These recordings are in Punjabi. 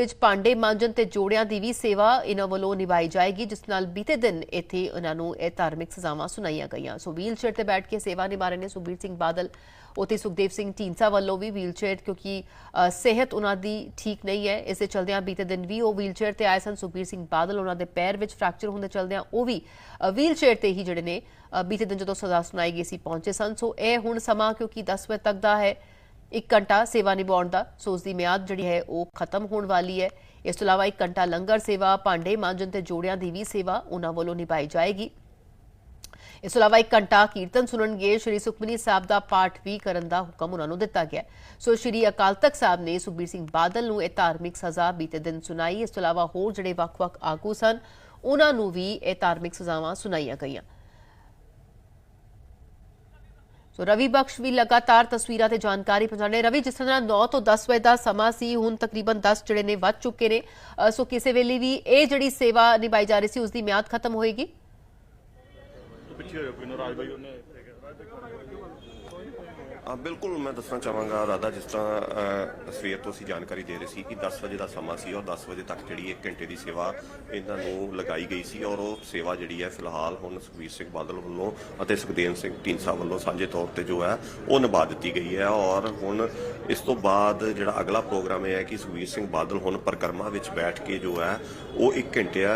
ਵਿੱਚ ਭਾਂਡੇ ਮਾਂਜਣ ਤੇ ਜੋੜਿਆਂ ਦੀ ਵੀ ਸੇਵਾ ਇਹਨਾਂ ਵੱਲੋਂ ਨਿਭਾਈ ਜਾਏਗੀ, ਜਿਸ ਨਾਲ ਬੀਤੇ ਦਿਨ ਇੱਥੇ ਉਹਨਾਂ ਨੂੰ ਇਹ ਧਾਰਮਿਕ ਸਜ਼ਾਵਾਂ ਸੁਣਾਈਆਂ ਗਈਆਂ। ਸੋ ਵੀਲ ਚੇਅਰ ਤੇ ਬੈਠ ਕੇ ਸੇਵਾ ਨਿਭਾ ਰਹੇ ਨੇ ਸੁਖਬੀਰ ਸਿੰਘ ਬਾਦਲ ਉਤੇ ਸੁਖਦੇਵ ਸਿੰਘ ਢੀਂਡਸਾ ਵੱਲੋਂ ਵੀ ਵੀਲ ਚੇਅਰ ਕਿਉਂਕਿ ਸਿਹਤ ਉਹਨਾਂ ਦੀ ਠੀਕ ਨਹੀਂ ਹੈ। ਇਸੇ ਚਲਦਿਆਂ ਬੀਤੇ ਦਿਨ ਵੀ ਉਹ ਵੀਲ ਚੇਅਰ ਤੇ ਆਏ ਸਨ। ਸੁਖਬੀਰ ਸਿੰਘ ਬਾਦਲ ਉਹਨਾਂ ਦੇ ਪੈਰ ਵਿੱਚ ਫ੍ਰੈਕਚਰ ਹੁੰਦੇ ਚਲਦਿਆਂ ਉਹ ਵੀ ਵੀਲ ਚੇਅਰ ਤੇ ਹੀ ਜਿਹੜੇ ਨੇ ਬੀਤੇ ਦਿਨ ਜਦੋਂ ਸਜ਼ਾ ਸੁਣਾਈ ਗਈ ਸੀ, ਪਹੁੰਚੇ ਸਨ। ਸੋ ਇਹ ਹੁਣ ਸਮਾਂ ਕਿਉਂਕਿ 10 ਵਜੇ ਤੱਕ ਦਾ ਹੈ। ਇੱਕ ਘੰਟਾ ਸੇਵਾ ਨਿਭਾਉਣ ਦਾ ਸੋ ਉਸ ਦੀ ਮਿਆਦ ਜਿਹੜੀ ਹੈ ਉਹ ਖਤਮ ਹੋਣ ਵਾਲੀ ਹੈ। ਇਸ ਤੋਂ ਇਲਾਵਾ ਇੱਕ ਘੰਟਾ ਲੰਗਰ ਸੇਵਾ, ਭਾਂਡੇ ਮਾਂਜਣ ਤੇ ਜੋੜਿਆਂ ਦੀ ਵੀ ਸੇਵਾ ਉਹਨਾਂ ਵੱਲੋਂ ਨਿਭਾਈ ਜਾਏਗੀ। ਇਸ ਤੋਂ ਇਲਾਵਾ ਇੱਕ ਘੰਟਾ ਕੀਰਤਨ ਸੁਣਨਗੇ, ਸ਼੍ਰੀ ਸੁਖਮਨੀ ਸਾਹਿਬ ਦਾ ਪਾਠ ਵੀ ਕਰਨ ਦਾ ਹੁਕਮ ਉਹਨਾਂ ਨੂੰ ਦਿੱਤਾ ਗਿਆ। ਸੋ ਸ਼੍ਰੀ ਅਕਾਲ ਤਖਤ ਸਾਹਿਬ ਨੇ ਸੁਖਬੀਰ ਸਿੰਘ ਬਾਦਲ ਨੂੰ ਇਹ ਧਾਰਮਿਕ ਸਜ਼ਾ ਬੀਤੇ ਦਿਨ ਸੁਣਾਈ। ਇਸ ਤੋਂ ਇਲਾਵਾ ਹੋਰ ਜਿਹੜੇ ਵੱਖ-ਵੱਖ ਆਗੂ ਸਨ, ਉਹਨਾਂ ਨੂੰ ਵੀ ਇਹ ਧਾਰਮਿਕ ਸਜ਼ਾਵਾਂ ਸੁਣਾਈਆਂ ਗਈਆਂ। ਸੋ ਰਵੀ ਬਖਸ਼ ਵੀ ਲਗਾਤਾਰ ਤਸਵੀਰਾਂ ਤੇ ਜਾਣਕਾਰੀ ਪਹੁੰਚਾਣੇ ਰਵੀ, ਜਿਸ ਤਰ੍ਹਾਂ 9 ਤੋਂ 10 ਵਜੇ ਦਾ ਸਮਾਂ ਸੀ, ਹੁਣ ਤਕਰੀਬਨ 10 ਜਿਹੜੇ ਨੇ ਵੱਧ ਚੁੱਕੇ ਨੇ। ਸੋ ਕਿਸੇ ਵੇਲੇ ਵੀ ਇਹ ਜਿਹੜੀ ਸੇਵਾ ਨਿਭਾਈ ਜਾ ਰਹੀ ਸੀ, ਉਸ ਦੀ ਮਿਆਦ ਖਤਮ ਹੋਏਗੀ? ਪਿੱਛੇ ਹੋ ਕੋਈ ਨਾਰਾਜ਼ ਬਾਈ ਉਹਨੇ ਆ ਬਿਲਕੁਲ ਮੈਂ ਦੱਸਣਾ ਚਾਹਾਂਗਾ ਰਾਧਾ, ਜਿਸ ਤਰ੍ਹਾਂ ਸਵੇਰ ਤੋਂ ਅਸੀਂ ਜਾਣਕਾਰੀ ਦੇ ਰਹੇ ਸੀ ਕਿ 10 ਵਜੇ ਦਾ ਸਮਾਂ ਸੀ ਔਰ 10 ਵਜੇ ਤੱਕ ਜਿਹੜੀ 1 ਘੰਟੇ ਦੀ ਸੇਵਾ ਇਹਨਾਂ ਨੂੰ ਲਗਾਈ ਗਈ ਸੀ ਔਰ ਉਹ ਸੇਵਾ ਜਿਹੜੀ ਹੈ ਫਿਲਹਾਲ ਹੁਣ ਸੁਖਬੀਰ ਸਿੰਘ ਬਾਦਲ ਵੱਲੋਂ ਅਤੇ ਸੁਖਦੇਵ ਸਿੰਘ ਢੀਂਡਸਾ ਵੱਲੋਂ ਸਾਂਝੇ ਤੌਰ ਤੇ ਜੋ ਹੈ ਉਹ ਨਿਭਾ ਦਿੱਤੀ ਗਈ ਹੈ ਔਰ ਹੁਣ ਇਸ ਤੋਂ ਬਾਅਦ ਜਿਹੜਾ ਅਗਲਾ ਪ੍ਰੋਗਰਾਮ ਇਹ ਹੈ ਕਿ ਸੁਖਬੀਰ ਸਿੰਘ ਬਾਦਲ ਹੁਣ ਪਰਿਕਰਮਾ ਵਿੱਚ ਬੈਠ ਕੇ ਜੋ ਹੈ ਉਹ 1 ਘੰਟੇ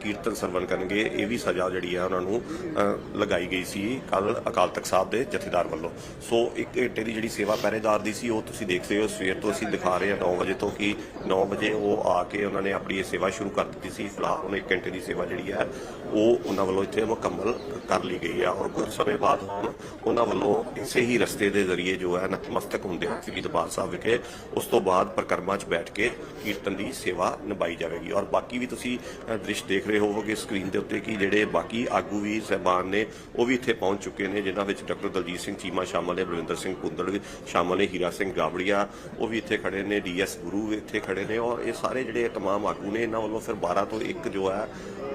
ਕੀਰਤਨ ਸਰਵਨ ਕਰਨਗੇ, ਇਹ ਵੀ ਸਜ਼ਾ ਜਿਹੜੀ ਹੈ ਉਹਨਾਂ ਨੂੰ ਲਗਾਈ ਗਈ ਸੀ ਕੱਲ ਅਕਾਲ ਤਖਤ ਸਾਹਿਬ ਦੇ ਜਥੇਦਾਰ ਵੱਲੋਂ। ਸੋ ਇੱਕ ਘੰਟੇ ਦੀ ਜਿਹੜੀ ਸੇਵਾ ਪਹਿਰੇਦਾਰ ਦੀ ਸੀ, ਉਹ ਤੁਸੀਂ ਦੇਖ ਸਕਦੇ ਹੋ, ਸਵੇਰ ਤੋਂ ਅਸੀਂ ਦਿਖਾ ਰਹੇ ਹਾਂ 9 ਵਜੇ ਤੋਂ ਕਿ 9 ਵਜੇ ਉਹ ਆ ਕੇ ਉਹਨਾਂ ਨੇ ਆਪਣੀ ਇਹ ਸੇਵਾ ਸ਼ੁਰੂ ਕਰ ਦਿੱਤੀ ਸੀ। ਫਿਲਹਾਲ ਹੁਣ ਇੱਕ ਘੰਟੇ ਦੀ ਸੇਵਾ ਜਿਹੜੀ ਹੈ, ਉਹ ਉਹਨਾਂ ਵੱਲੋਂ ਇੱਥੇ ਮੁਕੰਮਲ ਕਰ ਲਈ ਗਈ ਹੈ ਔਰ ਕੁਝ ਸਮੇਂ ਬਾਅਦ ਹੁਣ ਉਹਨਾਂ ਵੱਲੋਂ ਇਸੇ ਹੀ ਰਸਤੇ ਦੇ ਜ਼ਰੀਏ ਜੋ ਹੈ, ਨਤਮਸਤਕ ਹੁੰਦੇ ਹਨ ਸ੍ਰੀ ਦਰਬਾਰ ਸਾਹਿਬ ਵਿਖੇ ਉਸ ਤੋਂ ਬਾਅਦ ਪਰਿਕਰਮਾ 'ਚ ਬੈਠ ਕੇ ਕੀਰਤਨ ਦੀ ਸੇਵਾ ਨਿਭਾਈ ਜਾਵੇਗੀ। ਔਰ ਬਾਕੀ ਵੀ ਤੁਸੀਂ ਦ੍ਰਿਸ਼ ਦੇਖ ਰਹੇ ਹੋਵੋਗੇ ਸਕਰੀਨ ਦੇ ਉੱਤੇ ਕਿ ਜਿਹੜੇ ਬਾਕੀ ਆਗੂ ਵੀ, ਸਹਿਬਾਨ ਨੇ, ਉਹ ਵੀ ਇੱਥੇ ਪਹੁੰਚ ਚੁੱਕੇ ਨੇ, ਜਿਨ੍ਹਾਂ ਵਿੱਚ ਡਾਕਟਰ ਦਲਜੀਤ ਸਿੰਘ ਚੀਮਾ ਸ਼ਾਮਲ ਨੇ ਬਲਵਿੰਦਰ ਸਿੰਘ ਕੁੰਦੜ ਵੀ ਸ਼ਾਮਲ ਨੇ ਹੀਰਾ ਸਿੰਘ ਗਾਬੜੀਆ ਉਹ ਵੀ ਇੱਥੇ ਖੜੇ ਨੇ ਡੀਐਸ ਗੁਰੂ ਵੀ ਇੱਥੇ ਖੜੇ ਨੇ ਔਰ ਇਹ ਸਾਰੇ ਜਿਹੜੇ ਤਮਾਮ ਆਗੂ ਨੇ, ਇਹਨਾਂ ਵੱਲੋਂ ਫਿਰ 12 ਤੋਂ 1 ਜੋ ਹੈ,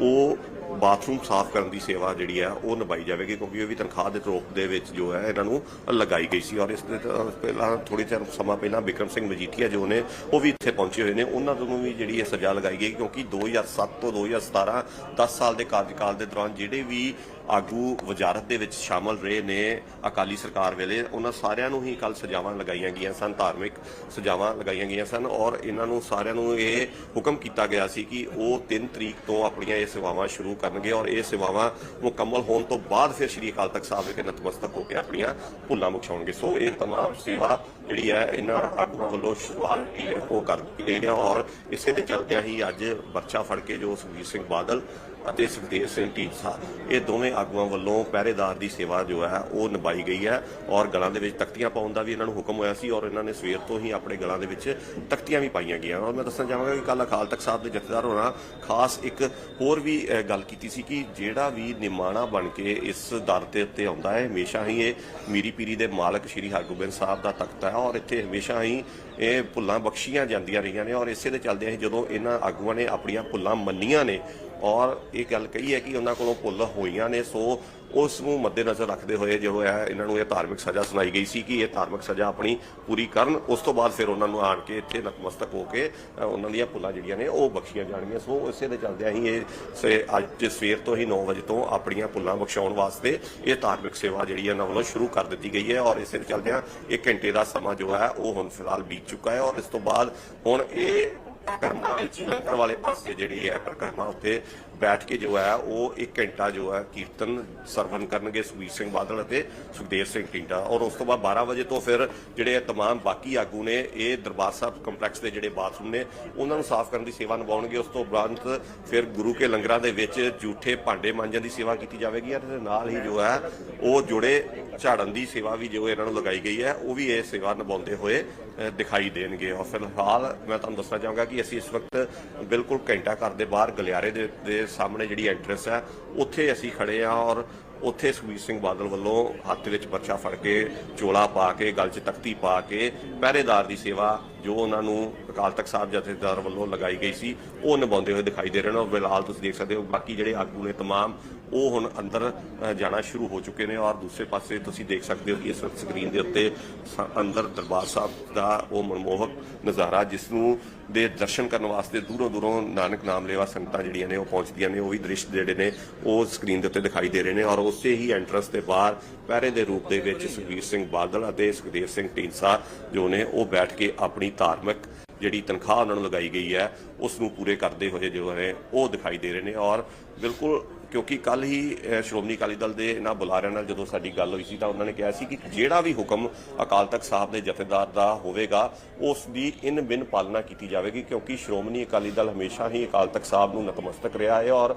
ਉਹ ਬਾਥਰੂਮ ਸਾਫ਼ ਕਰਨ ਦੀ ਸੇਵਾ ਜਿਹੜੀ ਹੈ, ਉਹ ਨਿਭਾਈ ਜਾਵੇਗੀ ਕਿਉਂਕਿ ਇਹ ਵੀ ਤਨਖਾਹ ਦੇ ਰੋਕ ਦੇ ਵਿੱਚ ਜੋ ਹੈ, ਇਹਨਾਂ ਨੂੰ ਲਗਾਈ ਗਈ ਸੀ ਔਰ ਇਸ ਦੇ ਪਹਿਲਾਂ ਥੋੜੀ ਚਿਰ ਸਮਾਂ ਪਹਿਲਾਂ ਬਿਕਰਮ ਸਿੰਘ ਮਜੀਠੀਆ ਜੋ ਨੇ, ਉਹ ਵੀ ਇੱਥੇ ਪਹੁੰਚੇ ਹੋਏ ਨੇ। ਉਹਨਾਂ ਨੂੰ ਵੀ ਜਿਹੜੀ ਇਹ ਸਜ਼ਾ ਲਗਾਈ ਗਈ ਕਿਉਂਕਿ 2007 ਤੋਂ 2017 10 ਸਾਲ ਦੇ ਕਾਰਜਕਾਲ ਦੇ ਦੌਰਾਨ ਜਿਹੜੇ ਵੀ ਆਗੂ ਵਜ਼ਾਰਤ ਦੇ ਵਿੱਚ ਸ਼ਾਮਲ ਰਹੇ ਨੇ ਅਕਾਲੀ ਸਰਕਾਰ ਵੇਲੇ। ਉਹਨਾਂ ਸਾਰਿਆਂ ਨੂੰ ਹੀ ਕੱਲ ਸਜ਼ਾਵਾਂ ਲਗਾਈਆਂ ਗਈਆਂ ਸਨ, ਧਾਰਮਿਕ ਸਜ਼ਾਵਾਂ ਲਗਾਈਆਂ ਗਈਆਂ ਸਨ ਔਰ ਇਹਨਾਂ ਨੂੰ ਸਾਰਿਆਂ ਨੂੰ ਇਹ ਹੁਕਮ ਕੀਤਾ ਗਿਆ ਸੀ ਕਿ ਉਹ 3 ਤਰੀਕ ਤੋਂ ਆਪਣੀਆਂ ਇਹ ਸੇਵਾਵਾਂ ਸ਼ੁਰੂ ਕਰਨਗੇ ਔਰ ਇਹ ਸੇਵਾਵਾਂ ਮੁਕੰਮਲ ਹੋਣ ਤੋਂ ਬਾਅਦ ਫਿਰ ਸ੍ਰੀ ਅਕਾਲ ਤਖਤ ਸਾਹਿਬ ਵਿਖੇ ਨਤਮਸਤਕ ਹੋ ਕੇ ਆਪਣੀਆਂ ਭੁੱਲਾਂ ਬਖਸ਼ਾਉਣਗੇ ਸੋ ਇਹ ਤਮਾਮ ਸੇਵਾ ਜਿਹੜੀ ਹੈ, ਇਹਨਾਂ ਆਗੂਆਂ ਵੱਲੋਂ ਸ਼ੁਰੂਆਤ ਉਹ ਕਰ ਦਿੱਤੀ ਗਈ ਹੈ ਔਰ ਇਸੇ ਦੇ ਚਲਦਿਆਂ ਹੀ ਅੱਜ ਬੱਚਾ ਫੜ ਕੇ ਜੋ ਸੁਖਬੀਰ ਸਿੰਘ ਬਾਦਲ ਅਤੇ ਸੁਖਦੇਵ ਸਿੰਘ ਢੀਂਡਸਾ। ਇਹ ਦੋਵੇਂ ਆਗੂਆਂ ਵੱਲੋਂ ਪਹਿਰੇਦਾਰ ਦੀ ਸੇਵਾ ਜੋ ਹੈ, ਉਹ ਨਿਭਾਈ ਗਈ ਹੈ ਔਰ ਗਲਾਂ ਦੇ ਵਿੱਚ ਤਖਤੀਆਂ ਪਾਉਣ ਦਾ ਵੀ ਇਹਨਾਂ ਨੂੰ ਹੁਕਮ ਹੋਇਆ ਸੀ ਔਰ ਇਹਨਾਂ ਨੇ ਸਵੇਰ ਤੋਂ ਹੀ ਆਪਣੇ ਗਲਾਂ ਦੇ ਵਿੱਚ ਤਖਤੀਆਂ ਵੀ ਪਾਈਆਂ ਗਈਆਂ। ਔਰ ਮੈਂ ਦੱਸਣਾ ਚਾਹਾਂਗਾ ਕਿ ਕੱਲ ਅਕਾਲ ਤਖਤ ਸਾਹਿਬ ਦੇ ਜਥੇਦਾਰ ਹੋਣਾ ਖਾਸ ਇੱਕ ਹੋਰ ਵੀ ਗੱਲ ਕੀਤੀ ਸੀ ਕਿ ਜਿਹੜਾ ਵੀ ਨਿਮਾਣਾ ਬਣ ਕੇ ਇਸ ਦਰ ਦੇ ਉੱਤੇ ਆਉਂਦਾ ਹੈ, ਹਮੇਸ਼ਾ ਹੀ ਇਹ ਮੀਰੀ ਪੀਰੀ ਦੇ ਮਾਲਕ ਸ੍ਰੀ ਹਰਗੋਬਿੰਦ ਸਾਹਿਬ ਦਾ ਤਖਤ ਹੈ ਔਰ ਇੱਥੇ ਹਮੇਸ਼ਾ ਹੀ ਇਹ ਭੁੱਲਾਂ ਬਖਸ਼ੀਆਂ ਜਾਂਦੀਆਂ ਰਹੀਆਂ ਨੇ ਔਰ ਇਸੇ ਦੇ ਚੱਲਦਿਆਂ ਹੀ ਜਦੋਂ ਇਹਨਾਂ ਆਗੂਆਂ ਨੇ ਆਪਣੀਆਂ ਭੁੱਲਾਂ ਮੰਨੀਆਂ ਨੇ ਔਰ ਇਹ ਗੱਲ ਕਹੀ ਹੈ ਕਿ ਉਹਨਾਂ ਕੋਲੋਂ ਭੁੱਲ ਹੋਈਆਂ ਨੇ, ਸੋ ਉਸ ਨੂੰ ਮੱਦੇਨਜ਼ਰ ਰੱਖਦੇ ਹੋਏ ਜੋ ਹੈ, ਇਹਨਾਂ ਨੂੰ ਇਹ ਧਾਰਮਿਕ ਸਜ਼ਾ ਸੁਣਾਈ ਗਈ ਸੀ ਕਿ ਇਹ ਧਾਰਮਿਕ ਸਜ਼ਾ ਆਪਣੀ ਪੂਰੀ ਕਰਨ, ਉਸ ਤੋਂ ਬਾਅਦ ਫਿਰ ਉਹਨਾਂ ਨੂੰ ਆਣ ਕੇ ਇੱਥੇ ਨਤਮਸਤਕ ਹੋ ਕੇ ਉਹਨਾਂ ਦੀਆਂ ਭੁੱਲਾਂ ਜਿਹੜੀਆਂ ਨੇ ਉਹ ਬਖਸ਼ੀਆਂ ਜਾਣਗੀਆਂ। ਸੋ ਇਸੇ ਦੇ ਚੱਲਦਿਆਂ ਹੀ ਇਹ ਸੇ ਅੱਜ ਸਵੇਰ ਤੋਂ ਹੀ 9 ਵਜੇ ਤੋਂ ਆਪਣੀਆਂ ਭੁੱਲਾਂ ਬਖਸ਼ਾਉਣ ਵਾਸਤੇ ਇਹ ਧਾਰਮਿਕ ਸੇਵਾ ਜਿਹੜੀ ਹੈ ਉਹਨਾਂ ਵੱਲੋਂ ਸ਼ੁਰੂ ਕਰ ਦਿੱਤੀ ਗਈ ਹੈ। ਔਰ ਇਸੇ ਦੇ ਚੱਲਦਿਆਂ 1 ਘੰਟੇ ਦਾ ਸਮਾਂ ਜੋ ਹੈ, ਉਹ ਹੁਣ ਫਿਲਹਾਲ ਬੀਤ ਚੁੱਕਾ ਹੈ। ਔਰ ਇਸ ਤੋਂ ਬਾਅਦ ਹੁਣ ਇਹ ਕਰਮਾ ਵਿੱਚ ਲੰਗਰ ਵਾਲੇ ਪਾਸੇ ਜਿਹੜੀ ਹੈ ਪ੍ਰਕਰਮਾ ਉੱਤੇ ਬੈਠ ਕੇ ਜੋ ਹੈ ਉਹ 1 ਘੰਟਾ ਜੋ ਹੈ ਕੀਰਤਨ ਸਰਵਨ ਕਰਨਗੇ ਸੁਖਬੀਰ ਸਿੰਘ ਬਾਦਲ ਅਤੇ ਸੁਖਦੇਵ ਸਿੰਘ ਢੀਂਡਾ ਔਰ ਉਸ ਤੋਂ ਬਾਅਦ 12 ਵਜੇ ਤੋਂ ਫਿਰ ਜਿਹੜੇ ਇਹ तमाम ਬਾਕੀ ਆਗੂ ਨੇ ਇਹ ਦਰਬਾਰ ਸਾਹਿਬ ਕੰਪਲੈਕਸ ਦੇ ਜਿਹੜੇ ਬਾਥਰੂਮ ਨੇ ਉਹਨਾਂ ਨੂੰ ਸਾਫ਼ ਕਰਨ ਦੀ ਸੇਵਾ ਨਿਭਾਉਣਗੇ ਉਸ ਤੋਂ ਉਪਰੰਤ ਫਿਰ ਗੁਰੂ ਕੇ ਲੰਗਰਾਂ ਦੇ ਵਿੱਚ ਝੂਠੇ ਭਾਂਡੇ ਮਾਂਜਣ ਦੀ ਸੇਵਾ ਕੀਤੀ ਜਾਵੇਗੀ ਅਤੇ ਨਾਲ ਹੀ ਜੋ ਹੈ ਉਹ ਜੁੜੇ ਝਾੜਨ ਦੀ ਸੇਵਾ ਵੀ ਜੋ ਇਹਨਾਂ ਨੂੰ ਲਗਾਈ ਗਈ ਹੈ ਉਹ ਵੀ ਇਹ ਸੇਵਾ ਨਿਭਾਉਂਦੇ ਹੋਏ ਅ, ਦਿਖਾਈ ਦੇਣਗੇ ਔਰ ਫਿਲਹਾਲ ਮੈਂ ਤੁਹਾਨੂੰ ਦੱਸਣਾ ਚਾਹਾਂਗਾ ਕਿ ਅਸੀਂ ਇਸ ਵਕਤ ਬਿਲਕੁਲ ਘੰਟਾ ਘਰ ਦੇ ਬਾਹਰ ਗਲਿਆਰੇ ਦੇ ਦੇ ਸਾਹਮਣੇ ਜਿਹੜੀ ਐਂਟਰੈਂਸ ਹੈ, ਉੱਥੇ ਅਸੀਂ ਖੜੇ ਆ ਔਰ ਉੱਥੇ ਸੁਖਬੀਰ ਸਿੰਘ ਬਾਦਲ ਵੱਲੋਂ ਹੱਥ ਵਿੱਚ ਪਰਚਾ ਫੜ ਕੇ ਚੋਲਾ ਪਾ ਕੇ, ਗਲ 'ਚ ਤਖਤੀ ਪਾ ਕੇ, ਪਹਿਰੇਦਾਰ ਦੀ ਸੇਵਾ ਜੋ ਉਹਨਾਂ ਨੂੰ ਅਕਾਲ ਤਖਤ ਸਾਹਿਬ ਜਥੇਦਾਰ ਵੱਲੋਂ ਲਗਾਈ ਗਈ ਸੀ, ਉਹ ਨਿਭਾਉਂਦੇ ਹੋਏ ਦਿਖਾਈ ਦੇ ਰਹੇ ਨੇ ਔਰ ਫਿਲਹਾਲ ਤੁਸੀਂ ਦੇਖ ਸਕਦੇ ਹੋ, ਬਾਕੀ ਜਿਹੜੇ ਆਗੂ ਨੇ ਤਮਾਮ, ਉਹ ਹੁਣ ਅੰਦਰ ਜਾਣਾ ਸ਼ੁਰੂ ਹੋ ਚੁੱਕੇ ਨੇ ਔਰ ਦੂਸਰੇ ਪਾਸੇ ਤੁਸੀਂ ਦੇਖ ਸਕਦੇ ਹੋ ਕਿ ਇਸ ਵਕਤ ਸਕਰੀਨ ਦੇ ਉੱਤੇ ਸ- ਅੰਦਰ ਦਰਬਾਰ ਸਾਹਿਬ ਦਾ ਉਹ ਮਨਮੋਹਕ ਨਜ਼ਾਰਾ, ਜਿਸ ਨੂੰ ਦੇ ਦਰਸ਼ਨ ਕਰਨ ਵਾਸਤੇ ਦੂਰੋਂ ਦੂਰੋਂ ਨਾਨਕ ਨਾਮ ਲੈਵਾ ਸੰਗਤਾਂ ਜਿਹੜੀਆਂ ਨੇ ਉਹ ਪਹੁੰਚਦੀਆਂ ਨੇ, ਉਹ ਵੀ ਦ੍ਰਿਸ਼ ਜਿਹੜੇ ਨੇ ਉਹ ਸਕਰੀਨ ਦੇ ਉੱਤੇ ਦਿਖਾਈ ਦੇ ਰਹੇ ਨੇ ਔਰ ਉਸੇ ਹੀ ਐਂਟਰੈਂਸ ਦੇ ਬਾਹਰ ਪਹਿਰੇ ਦੇ ਰੂਪ ਦੇ ਵਿੱਚ ਸੁਖਬੀਰ ਸਿੰਘ ਬਾਦਲ ਅਤੇ ਸੁਖਦੇਵ ਸਿੰਘ ਢੀਂਡਸਾ ਜੋ ਨੇ ਉਹ ਬੈਠ ਕੇ ਆਪਣੀ ਧਾਰਮਿਕ ਜਿਹੜੀ ਤਨਖਾਹ ਉਹਨਾਂ ਨੂੰ ਲਗਾਈ ਗਈ ਹੈ ਉਸ ਨੂੰ ਪੂਰੇ ਕਰਦੇ ਹੋਏ ਜੋ ਨੇ ਉਹ ਦਿਖਾਈ ਦੇ ਰਹੇ ਨੇ ਔਰ ਬਿਲਕੁਲ ਕਿਉਂਕਿ ਕੱਲ ਹੀ ਸ਼੍ਰੋਮਣੀ ਅਕਾਲੀ ਦਲ ਦੇ ਇਹਨਾਂ ਬੁਲਾਰਿਆਂ ਨਾਲ ਜਦੋਂ ਸਾਡੀ ਗੱਲ ਹੋਈ ਸੀ ਤਾਂ ਉਹਨਾਂ ਨੇ ਕਿਹਾ ਸੀ ਕਿ ਜਿਹੜਾ ਵੀ ਹੁਕਮ ਅਕਾਲ ਤਖਤ ਸਾਹਿਬ ਦੇ ਜਥੇਦਾਰ ਦਾ ਹੋਵੇਗਾ, ਉਸ ਦੀ ਇਨ ਬਿਨ ਪਾਲਣਾ ਕੀਤੀ ਜਾਵੇਗੀ ਕਿਉਂਕਿ ਸ਼੍ਰੋਮਣੀ ਅਕਾਲੀ ਦਲ ਹਮੇਸ਼ਾ ਹੀ ਅਕਾਲ ਤਖਤ ਸਾਹਿਬ ਨੂੰ ਨਤਮਸਤਕ ਰਿਹਾ ਹੈ ਔਰ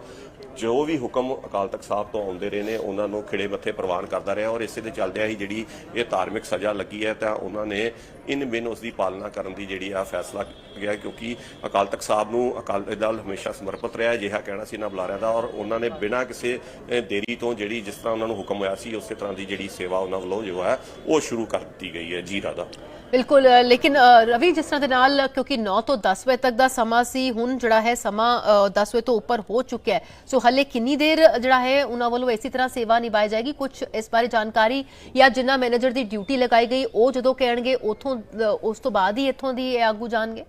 ਜੋ ਵੀ ਹੁਕਮ ਅਕਾਲ ਤਖਤ ਸਾਹਿਬ ਤੋਂ ਆਉਂਦੇ ਰਹੇ ਨੇ, ਉਹਨਾਂ ਨੂੰ ਖਿੜੇ ਮੱਥੇ ਪ੍ਰਵਾਨ ਕਰਦਾ ਰਿਹਾ ਔਰ ਇਸੇ ਦੇ ਚੱਲਦਿਆਂ ਹੀ ਜਿਹੜੀ ਇਹ ਧਾਰਮਿਕ ਸਜ਼ਾ ਲੱਗੀ ਹੈ ਤਾਂ ਉਹਨਾਂ ਨੇ ਇਨ ਬਿਨ ਉਸ ਦੀ ਪਾਲਣਾ ਕਰਨ ਦੀ ਜਿਹੜੀ ਆ ਫੈਸਲਾ ਗਿਆ ਕਿਉਂਕਿ ਅਕਾਲ ਤਖਤ ਸਾਹਿਬ ਨੂੰ ਅਕਾਲ ਦਲ ਹਮੇਸ਼ਾ ਸਮਰਪਿਤ ਰਿਹਾ, ਅਜਿਹਾ ਕਹਿਣਾ ਸੀ ਇਹਨਾਂ ਬੁਲਾਰਿਆਂ ਦਾ ਔਰ ਉਹਨਾਂ ਨੇ ਬਿਨਾਂ ਕਿਸੇ ਦੇਰੀ ਤੋਂ ਜਿਹੜੀ ਜਿਸ ਤਰ੍ਹਾਂ ਉਹਨਾਂ ਨੂੰ ਹੁਕਮ ਹੋਇਆ ਸੀ, ਉਸੇ ਤਰ੍ਹਾਂ ਦੀ ਜਿਹੜੀ ਸੇਵਾ ਉਹਨਾਂ ਵੱਲੋਂ ਜੋ ਹੈ, ਉਹ ਸ਼ੁਰੂ ਕਰ ਦਿੱਤੀ ਗਈ ਹੈ ਜੀ ਰਾਦਾ ਬਿਲਕੁਲ ਲੇਕਿਨ ਰਵੀ, ਜਿਸ ਤਰ੍ਹਾਂ ਦੇ ਨਾਲ, ਕਿਉਂਕਿ 9 ਤੋਂ 10 ਵਜੇ ਤੱਕ ਦਾ ਸਮਾਂ ਸੀ, ਹੁਣ ਜਿਹੜਾ ਹੈ ਸਮਾਂ 10 ਵਜੇ ਤੋਂ ਉੱਪਰ ਹੋ ਚੁੱਕਿਆ ਹੈ। ਸੋ ਹਲੇ ਕਿੰਨੀ ਦੇਰ, ਜਿਹੜਾ ਹੈ, ਉਹਨਾਂ ਵੱਲੋਂ ਇਸੇ ਤਰ੍ਹਾਂ ਸੇਵਾ ਨਿਭਾਈ ਜਾਏਗੀ? ਕੁਝ ਇਸ ਬਾਰੇ ਜਾਣਕਾਰੀ ਜਾਂ ਜਿੰਨਾ ਮੈਨੇਜਰ ਦੀ ਡਿਊਟੀ ਲਗਾਈ ਗਈ, ਉਹ ਜਦੋਂ ਕਹਿਣਗੇ, ਉਥੋਂ ਉਸ ਤੋਂ ਬਾਅਦ ਹੀ ਇੱਥੋਂ ਦੀ ਆਗੂ ਜਾਣਗੇ?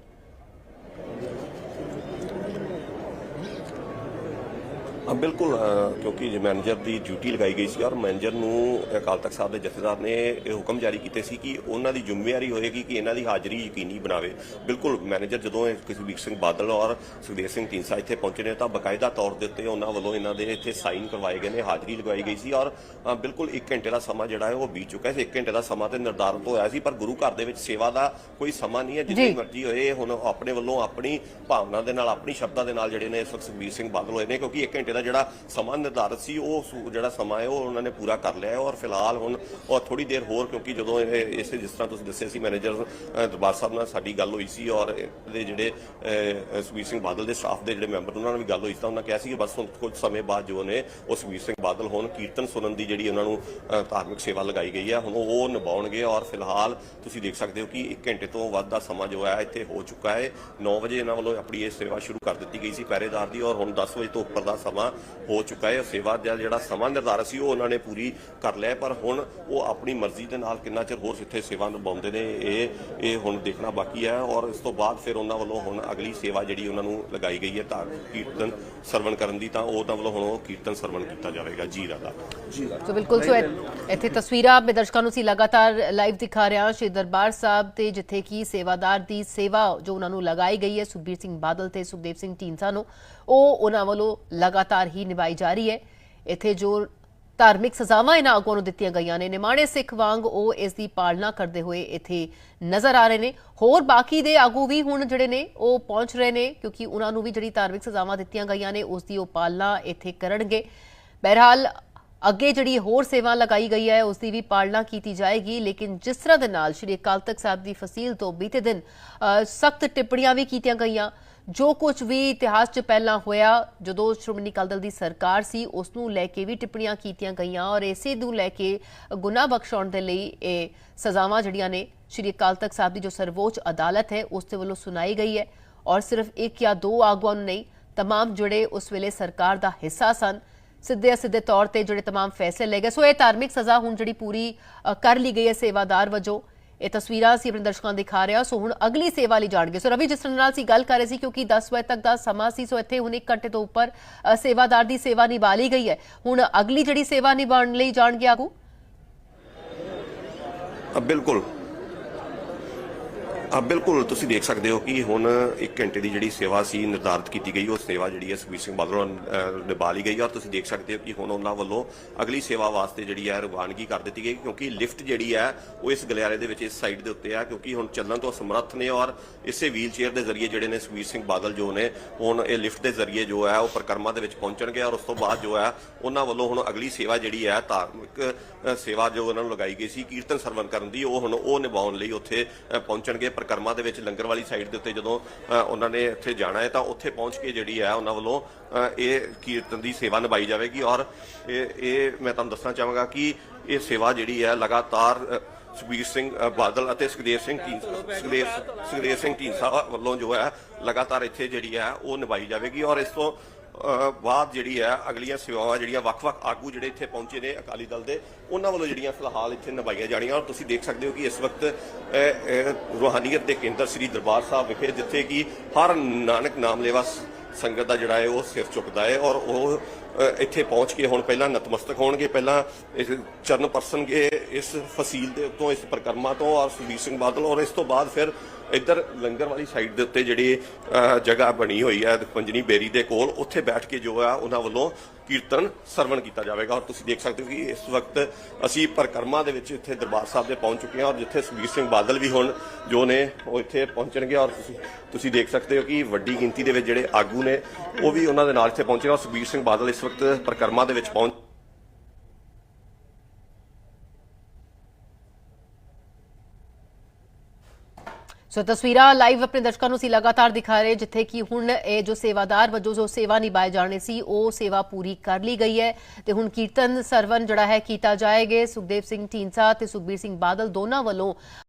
ਬਿਲਕੁਲ ਕਿਉਂਕਿ ਜੇ ਮੈਨੇਜਰ ਦੀ ਡਿਊਟੀ ਲਗਾਈ ਗਈ ਸੀ ਔਰ ਮੈਨੇਜਰ ਨੂੰ ਅਕਾਲ ਤਖਤ ਸਾਹਿਬ ਦੇ ਜਥੇਦਾਰ ਨੇ ਇਹ ਹੁਕਮ ਜਾਰੀ ਕੀਤੇ ਸੀ ਕਿ ਉਹਨਾਂ ਦੀ ਜ਼ਿੰਮੇਵਾਰੀ ਹੋਏਗੀ ਕਿ ਇਹਨਾਂ ਦੀ ਹਾਜ਼ਰੀ ਯਕੀਨੀ ਬਣਾਵੇ। ਬਿਲਕੁਲ ਮੈਨੇਜਰ ਜਦੋਂ ਸੁਖਬੀਰ ਸਿੰਘ ਬਾਦਲ ਔਰ ਸੁਖਦੇਵ ਸਿੰਘ ਢੀਂਡਸਾ ਇੱਥੇ ਪਹੁੰਚੇ ਨੇ ਤਾਂ ਬਕਾਇਦਾ ਤੌਰ ਦੇ ਉੱਤੇ ਉਹਨਾਂ ਵੱਲੋਂ ਇਹਨਾਂ ਦੇ ਇੱਥੇ ਸਾਈਨ ਕਰਵਾਏ ਗਏ ਨੇ ਹਾਜ਼ਰੀ ਲਗਵਾਈ ਗਈ ਸੀ ਔਰ ਬਿਲਕੁਲ 1 ਘੰਟੇ ਦਾ ਸਮਾਂ ਜਿਹੜਾ ਹੈ ਉਹ ਬੀਤ ਚੁੱਕਾ ਹੈ। 1 ਘੰਟੇ ਦਾ ਸਮਾਂ ਤੇ ਨਿਰਧਾਰਿਤ ਹੋਇਆ ਸੀ ਪਰ ਗੁਰੂ ਘਰ ਦੇ ਵਿੱਚ ਸੇਵਾ ਦਾ ਕੋਈ ਸਮਾਂ ਨਹੀਂ ਹੈ। ਜਿੰਨੀ। ਮਰਜ਼ੀ ਹੋਏ ਹੁਣ ਆਪਣੇ ਵੱਲੋਂ ਆਪਣੀ ਭਾਵਨਾ ਦੇ ਨਾਲ ਆਪਣੀ ਸ਼ਬਦਾਂ ਦੇ ਨਾਲ ਜਿਹੜੇ ਨੇ ਸੁਖਬੀਰ ਸਿੰਘ ਬਾਦਲ ਹੋਏ ਨੇ ਕਿਉਂਕਿ 1 ਘੰਟੇ ਦਾ ਜਿਹੜਾ ਸਮਾਂ ਨਿਰਧਾਰਤ ਸੀ, ਉਹ ਜਿਹੜਾ ਸਮਾਂ ਹੈ, ਉਹ ਉਹਨਾਂ ਨੇ ਪੂਰਾ ਕਰ ਲਿਆ ਹੈ ਔਰ ਫਿਲਹਾਲ ਹੁਣ ਔਰ ਥੋੜੀ ਦੇਰ ਹੋਰ ਕਿਉਂਕਿ ਜਦੋਂ ਇਹ, ਇਸੇ ਜਿਸ ਤਰ੍ਹਾਂ ਤੁਸੀਂ ਦੱਸਿਆ ਸੀ ਮੈਨੇਜਰ ਦਰਬਾਰ ਸਾਹਿਬ ਨਾਲ ਸਾਡੀ ਗੱਲ ਹੋਈ ਸੀ ਔਰ ਇਹਦੇ ਜਿਹੜੇ ਸੁਖਬੀਰ ਸਿੰਘ ਬਾਦਲ ਦੇ ਸਟਾਫ ਦੇ ਜਿਹੜੇ ਮੈਂਬਰ ਉਹਨਾਂ ਨਾਲ ਵੀ ਗੱਲ ਹੋਈ ਸੀ ਤਾਂ ਉਹਨਾਂ ਕਿਹਾ ਸੀ ਕਿ ਬਸ ਹੁਣ ਕੁਝ ਸਮੇਂ ਬਾਅਦ ਜੋ ਨੇ, ਉਹ ਸੁਖਬੀਰ ਸਿੰਘ ਬਾਦਲ ਹੁਣ ਕੀਰਤਨ ਸੁਣਨ ਦੀ ਜਿਹੜੀ ਉਹਨਾਂ ਨੂੰ ਧਾਰਮਿਕ ਸੇਵਾ ਲਗਾਈ ਗਈ ਹੈ, ਹੁਣ ਉਹ ਨਿਭਾਉਣਗੇ ਔਰ ਫਿਲਹਾਲ ਤੁਸੀਂ ਦੇਖ ਸਕਦੇ ਹੋ ਕਿ 1 ਘੰਟੇ ਤੋਂ ਵੱਧ ਦਾ ਸਮਾਂ ਜੋ ਹੈ, ਇੱਥੇ ਹੋ ਚੁੱਕਾ ਹੈ। 9 ਵਜੇ ਇਹਨਾਂ ਵੱਲੋਂ ਆਪਣੀ ਇਹ ਸੇਵਾ ਸ਼ੁਰੂ ਕਰ ਦਿੱਤੀ ਗਈ ਸੀ, ਪਹਿਰੇਦਾਰ ਦੀ ਔਰ ਹੁਣ 10 ਵਜੇ ਤੋਂ ਉੱਪਰ ਦਾ ਸਮਾਂ ਹੋ ਚੁੱਕਾ ਹੈ ਸੇਵਾ ਦਾ ਜਿਹੜਾ ਸਮਾਂ ਨਿਰਧਾਰਿਤ ਸੀ ਉਹ ਉਹਨਾਂ ਨੇ ਪੂਰੀ ਕਰ ਲਿਆ ਪਰ ਹੁਣ ਉਹ ਆਪਣੀ ਮਰਜ਼ੀ ਦੇ ਨਾਲ ਕਿੰਨਾ ਚਿਰ ਹੋਰ ਇੱਥੇ ਸੇਵਾ ਨਿਭਾਉਂਦੇ ਨੇ ਇਹ ਇਹ ਹੁਣ ਦੇਖਣਾ ਬਾਕੀ ਹੈ ਔਰ ਇਸ ਤੋਂ ਬਾਅਦ ਫਿਰ ਉਹਨਾਂ ਵੱਲੋਂ ਹੁਣ ਅਗਲੀ ਸੇਵਾ ਜਿਹੜੀ ਉਹਨਾਂ ਨੂੰ ਲਗਾਈ ਗਈ ਹੈ ਤਾਂ ਕੀਰਤਨ ਸਰਵਣ ਕਰਨ ਦੀ ਤਾਂ ਉਹਨਾਂ ਵੱਲੋਂ ਹੁਣ ਉਹ ਕੀਰਤਨ ਸਰਵਣ ਕੀਤਾ ਜਾਵੇਗਾ ਜੀ ਰਾਦਾ ਸੋ ਬਿਲਕੁਲ ਸੋ ਇੱਥੇ ਤਸਵੀਰਾਂ ਮੈਂ ਦਰਸ਼ਕਾਂ ਨੂੰ ਸੀ ਲਗਾਤਾਰ ਲਾਈਵ ਦਿਖਾ ਰਿਹਾ ਸ਼੍ਰੀ ਦਰਬਾਰ ਸਾਹਿਬ ਤੇ ਜਿੱਥੇ ਕੀ ਸੇਵਾਦਾਰ ਦੀ ਸੇਵਾ ਜੋ ਉਹਨਾਂ ਨੂੰ ਲਗਾਈ ਗਈ ਹੈ ਸੁਖਬੀਰ ਸਿੰਘ ਬਾਦਲ ਤੇ ਸੁਖਦੇਵ ਸਿੰਘ ਢੀਂਡਸਾ ਨੂੰ। ਉਹ ਉਹਨਾਂ ਵੱਲੋਂ ਲਗਾਤਾਰ ਹੀ ਨਿਭਾਈ ਜਾ ਰਹੀ ਹੈ। ਇੱਥੇ ਜੋ ਧਾਰਮਿਕ ਸਜ਼ਾਵਾਂ ਇਹਨਾਂ ਆਗੂਆਂ ਨੂੰ ਦਿੱਤੀਆਂ ਗਈਆਂ ਨੇ, ਨਿਮਾਣੇ ਸਿੱਖ ਵਾਂਗ ਉਹ ਇਸ ਦੀ ਪਾਲਣਾ ਕਰਦੇ ਹੋਏ ਇੱਥੇ ਨਜ਼ਰ ਆ ਰਹੇ ਨੇ। ਹੋਰ ਬਾਕੀ ਦੇ ਆਗੂ ਵੀ ਹੁਣ ਜਿਹੜੇ ਨੇ, ਉਹ ਪਹੁੰਚ ਰਹੇ ਨੇ ਕਿਉਂਕਿ ਉਹਨਾਂ ਨੂੰ ਵੀ ਜਿਹੜੀ ਧਾਰਮਿਕ ਸਜ਼ਾਵਾਂ ਦਿੱਤੀਆਂ ਗਈਆਂ ਨੇ, ਉਸ ਦੀ ਉਹ ਪਾਲਣਾ ਇੱਥੇ ਕਰਨਗੇ। ਬਹਰਹਾਲ ਅੱਗੇ ਜਿਹੜੀ ਹੋਰ ਸੇਵਾ ਲਗਾਈ ਗਈ ਹੈ ਉਸ ਦੀ ਵੀ ਪਾਲਣਾ ਕੀਤੀ ਜਾਏਗੀ ਲੇਕਿਨ ਜਿਸ ਤਰ੍ਹਾਂ ਦੇ ਨਾਲ ਸ਼੍ਰੀ ਅਕਾਲ ਤਖਤ ਸਾਹਿਬ ਦੀ ਫਸੀਲ ਤੋਂ ਬੀਤੇ ਦਿਨ ਸਖਤ ਟਿੱਪਣੀਆਂ ਵੀ ਕੀਤੀਆਂ ਗਈਆਂ ਜੋ ਕੁਝ ਵੀ ਇਤਿਹਾਸ 'ਚ ਪਹਿਲਾਂ ਹੋਇਆ ਜਦੋਂ ਸ਼੍ਰੋਮਣੀ ਅਕਾਲੀ ਦਲ ਦੀ ਸਰਕਾਰ ਸੀ ਉਸ ਨੂੰ ਲੈ ਕੇ ਵੀ ਟਿੱਪਣੀਆਂ ਕੀਤੀਆਂ ਗਈਆਂ ਔਰ ਇਸੇ ਨੂੰ ਲੈ ਕੇ ਗੁਨਾਹ ਬਖਸ਼ਾਉਣ ਦੇ ਲਈ ਇਹ ਸਜ਼ਾਵਾਂ ਜਿਹੜੀਆਂ ਨੇ ਸ਼੍ਰੀ ਅਕਾਲ ਤਖਤ ਸਾਹਿਬ ਦੀ ਜੋ ਸਰਵੋੱਚ ਅਦਾਲਤ ਹੈ ਉਸ ਦੇ ਵੱਲੋਂ ਸੁਣਾਈ ਗਈ ਹੈ ਔਰ ਸਿਰਫ ਇੱਕ ਜਾਂ ਦੋ ਆਗੂਆਂ ਨੂੰ ਨਹੀਂ तमाम ਜਿਹੜੇ ਉਸ ਵੇਲੇ ਸਰਕਾਰ ਦਾ ਹਿੱਸਾ ਸਨ ਸਿੱਧੇ ਸਿੱਧੇ ਤੌਰ ਤੇ ਜਿਹੜੇ तमाम ਫੈਸਲੇ ਲਏ ਗਏ ਸੋ ਇਹ ਧਾਰਮਿਕ ਸਜ਼ਾ ਹੁਣ ਜਿਹੜੀ ਪੂਰੀ ਅ, ਕਰ ਲਈ ਗਈ ਹੈ ਸੇਵਾਦਾਰ ਵਜੋਂ ਇਹ ਤਸਵੀਰਾਂ ਅਸੀਂ ਆਪਣੇ ਦਰਸ਼ਕਾਂ ਨੂੰ ਦਿਖਾ ਰਿਹਾ ਸੋ ਹੁਣ ਅਗਲੀ ਸੇਵਾ ਲਈ ਜਾਣਗੇ ਸੋ ਰਵੀ ਜਿਸ ਤਰ੍ਹਾਂ ਨਾਲ ਅਸੀਂ ਗੱਲ ਕਰ ਰਹੇ ਸੀ ਕਿਉਂਕਿ 10 ਵਜੇ ਤੱਕ ਦਾ ਸਮਾਂ ਸੀ ਸੋ ਇੱਥੇ ਹੁਣ 1 ਘੰਟੇ ਤੋਂ ਉੱਪਰ ਅ, ਸੇਵਾਦਾਰ ਦੀ ਸੇਵਾ ਨਿਭਾ ਲਈ ਗਈ ਹੈ ਹੁਣ ਅਗਲੀ ਜਿਹੜੀ ਸੇਵਾ ਨਿਭਾਉਣ ਲਈ ਜਾਣਗੇ ਆਗੂ ਅ, ਬਿਲਕੁਲ ਆ ਬਿਲਕੁਲ ਤੁਸੀਂ ਦੇਖ ਸਕਦੇ ਹੋ ਕਿ ਹੁਣ 1 ਘੰਟੇ ਦੀ ਜਿਹੜੀ ਸੇਵਾ ਸੀ ਨਿਰਧਾਰਿਤ ਕੀਤੀ ਗਈ ਉਹ ਸੇਵਾ ਜਿਹੜੀ ਹੈ ਸੁਖਬੀਰ ਸਿੰਘ ਬਾਦਲ ਨਿਭਾ ਲਈ ਗਈ ਔਰ ਤੁਸੀਂ ਦੇਖ ਸਕਦੇ ਹੋ ਕਿ ਹੁਣ ਉਹਨਾਂ ਵੱਲੋਂ ਅਗਲੀ ਸੇਵਾ ਵਾਸਤੇ ਜਿਹੜੀ ਹੈ ਰਵਾਨਗੀ ਕਰ ਦਿੱਤੀ ਗਈ ਕਿਉਂਕਿ ਲਿਫਟ ਜਿਹੜੀ ਹੈ ਉਹ ਇਸ ਗਲਿਆਰੇ ਦੇ ਵਿੱਚ ਇਸ ਸਾਈਡ ਦੇ ਉੱਤੇ ਆ ਕਿਉਂਕਿ ਹੁਣ ਚੱਲਣ ਤੋਂ ਸਮਰੱਥ ਨੇ ਔਰ ਇਸੇ ਵੀਲ ਚੇਅਰ ਦੇ ਜ਼ਰੀਏ ਜਿਹੜੇ ਨੇ ਸੁਖਬੀਰ ਸਿੰਘ ਬਾਦਲ ਜੋ ਨੇ ਹੁਣ ਇਹ ਲਿਫਟ ਦੇ ਜ਼ਰੀਏ ਜੋ ਹੈ ਉਹ ਪਰਿਕਰਮਾ ਦੇ ਵਿੱਚ ਪਹੁੰਚਣਗੇ ਔਰ ਉਸ ਤੋਂ ਬਾਅਦ ਜੋ ਹੈ ਉਹਨਾਂ ਵੱਲੋਂ ਹੁਣ ਅਗਲੀ ਸੇਵਾ ਜਿਹੜੀ ਹੈ ਧਾਰਮਿਕ ਸੇਵਾ ਜੋ ਉਹਨਾਂ ਨੂੰ ਲਗਾਈ ਗਈ ਸੀ ਕੀਰਤਨ ਸਰਵਨ ਕਰਨ ਦੀ ਉਹ ਹੁਣ ਉਹ ਨਿਭਾਉਣ ਲਈ ਉੱਥੇ ਅ, ਪਹੁੰਚਣਗੇ। ਪਰਿਕਰਮਾ ਦੇ ਵਿੱਚ ਲੰਗਰ ਵਾਲੀ ਸਾਈਡ ਦੇ ਉੱਤੇ ਜਦੋਂ ਉਹਨਾਂ ਨੇ ਇੱਥੇ ਜਾਣਾ ਹੈ, ਤਾਂ ਉੱਥੇ ਪਹੁੰਚ ਕੇ ਜਿਹੜੀ ਹੈ ਉਹਨਾਂ ਵੱਲੋਂ ਇਹ ਕੀਰਤਨ ਦੀ ਸੇਵਾ ਨਿਭਾਈ ਜਾਵੇਗੀ। ਔਰ ਇਹ ਇਹ ਮੈਂ ਤੁਹਾਨੂੰ ਦੱਸਣਾ ਚਾਹਾਂਗਾ ਕਿ ਇਹ ਸੇਵਾ ਜਿਹੜੀ ਹੈ ਲਗਾਤਾਰ ਸੁਖਬੀਰ ਸਿੰਘ ਬਾਦਲ ਅਤੇ ਸੁਖਦੇਵ ਸਿੰਘ ਢੀਂਡਸਾ ਸੁਖਦੇਵ ਸੁਖਦੇਵ ਸਿੰਘ ਢੀਂਡਸਾ ਵੱਲੋਂ ਜੋ ਹੈ ਲਗਾਤਾਰ ਇੱਥੇ ਜਿਹੜੀ ਹੈ ਉਹ ਨਿਭਾਈ ਜਾਵੇਗੀ। ਔਰ ਇਸ ਤੋਂ ਬਾਅਦ ਜਿਹੜੀ ਹੈ ਅਗਲੀਆਂ ਸੇਵਾਵਾਂ ਜਿਹੜੀਆਂ ਵੱਖ-ਵੱਖ ਆਗੂ ਜਿਹੜੇ ਇੱਥੇ ਪਹੁੰਚੇ ਨੇ ਅਕਾਲੀ ਦਲ ਦੇ ਉਹਨਾਂ ਵੱਲੋਂ ਜਿਹੜੀਆਂ ਫਿਲਹਾਲ ਇੱਥੇ ਨਿਭਾਈਆਂ ਜਾਣੀਆਂ। ਔਰ ਤੁਸੀਂ ਦੇਖ ਸਕਦੇ ਹੋ ਕਿ ਇਸ ਵਕਤ ਅ, ਰੂਹਾਨੀਅਤ ਦੇ ਕੇਂਦਰ ਸ੍ਰੀ ਦਰਬਾਰ ਸਾਹਿਬ ਵਿਖੇ ਜਿੱਥੇ ਕਿ ਹਰ ਨਾਨਕ ਨਾਮ ਲੈਵਾ ਸੰਗਤ ਦਾ ਜਿਹੜਾ ਹੈ ਉਹ ਸਿਰ ਝੁਕਦਾ ਹੈ। ਔਰ ਉਹ ਇੱਥੇ ਪਹੁੰਚ ਕੇ ਹੁਣ ਪਹਿਲਾਂ ਨਤਮਸਤਕ ਹੋਣਗੇ ਪਹਿਲਾਂ ਚਰਨ ਪਰਸਨਗੇ ਇਸ ਫਸੀਲ ਦੇ ਉੱਤੋਂ ਇਸ ਪ੍ਰਕਰਮਾ ਤੋਂ ਔਰ ਸੁਖਬੀਰ ਸਿੰਘ ਬਾਦਲ ਔਰ ਇਸ ਤੋਂ ਬਾਅਦ ਫਿਰ ਇੱਧਰ ਲੰਗਰ ਵਾਲੀ ਸਾਈਡ ਦੇ ਉੱਤੇ ਜਿਹੜੀ ਜਗ੍ਹਾ ਬਣੀ ਹੋਈ ਹੈ, ਪੰਜਨੀ ਬੇਰੀ ਦੇ ਕੋਲ, ਉੱਥੇ ਬੈਠ ਕੇ ਜੋ ਆ, ਉਹਨਾਂ ਵੱਲੋਂ ਕੀਰਤਨ ਸਰਵਣ ਕੀਤਾ ਜਾਵੇਗਾ। ਔਰ ਤੁਸੀਂ ਦੇਖ ਸਕਦੇ ਹੋ ਕਿ ਇਸ ਵਕਤ ਅਸੀਂ ਪ੍ਰਕਰਮਾ ਦੇ ਵਿੱਚ ਇੱਥੇ ਦਰਬਾਰ ਸਾਹਿਬ ਦੇ ਪਹੁੰਚ ਚੁੱਕੇ ਹਾਂ ਔਰ ਜਿੱਥੇ ਸੁਖਬੀਰ ਸਿੰਘ ਬਾਦਲ ਵੀ ਹੁਣ ਜੋ ਨੇ, ਉਹ ਇੱਥੇ ਪਹੁੰਚਣਗੇ। ਔਰ ਤੁਸੀਂ ਤੁਸੀਂ ਦੇਖ ਸਕਦੇ ਹੋ ਕਿ ਵੱਡੀ ਗਿਣਤੀ ਦੇ ਵਿੱਚ ਜਿਹੜੇ ਆਗੂ ਨੇ, ਉਹ ਵੀ ਉਹਨਾਂ ਦੇ ਨਾਲ ਇੱਥੇ ਪਹੁੰਚੇ ਔਰ ਸੁਖਬੀਰ ਸਿੰਘ ਬਾਦਲ ਇਸ ਵਕਤ ਪ੍ਰਕਰਮਾ ਦੇ ਵਿੱਚ ਪਹੁੰਚ ਸੋ ਤਸਵੀਰਾਂ ਲਾਈਵ ਆਪਣੇ ਦਰਸ਼ਕਾਂ ਨੂੰ ਸੀ ਲਗਾਤਾਰ ਦਿਖਾ ਰਹੇ ਜਿੱਥੇ ਕਿ ਹੁਣ ਇਹ ਜੋ ਸੇਵਾਦਾਰ ਵਜੋਂ ਜੋ ਸੇਵਾ ਨਿਭਾਏ ਜਾਣੇ ਸੀ, ਉਹ ਸੇਵਾ ਪੂਰੀ ਕਰ ਲਈ ਗਈ ਹੈ। ਤੇ ਹੁਣ ਕੀਰਤਨ ਸਰਵਨ ਜਿਹੜਾ ਹੈ ਕੀਤਾ ਜਾਏਗਾ। ਸੁਖਦੇਵ ਸਿੰਘ ਢੀਂਡਸਾ ਤੇ ਸੁਖਬੀਰ ਸਿੰਘ ਬਾਦਲ ਦੋਨਾਂ ਵੱਲੋਂ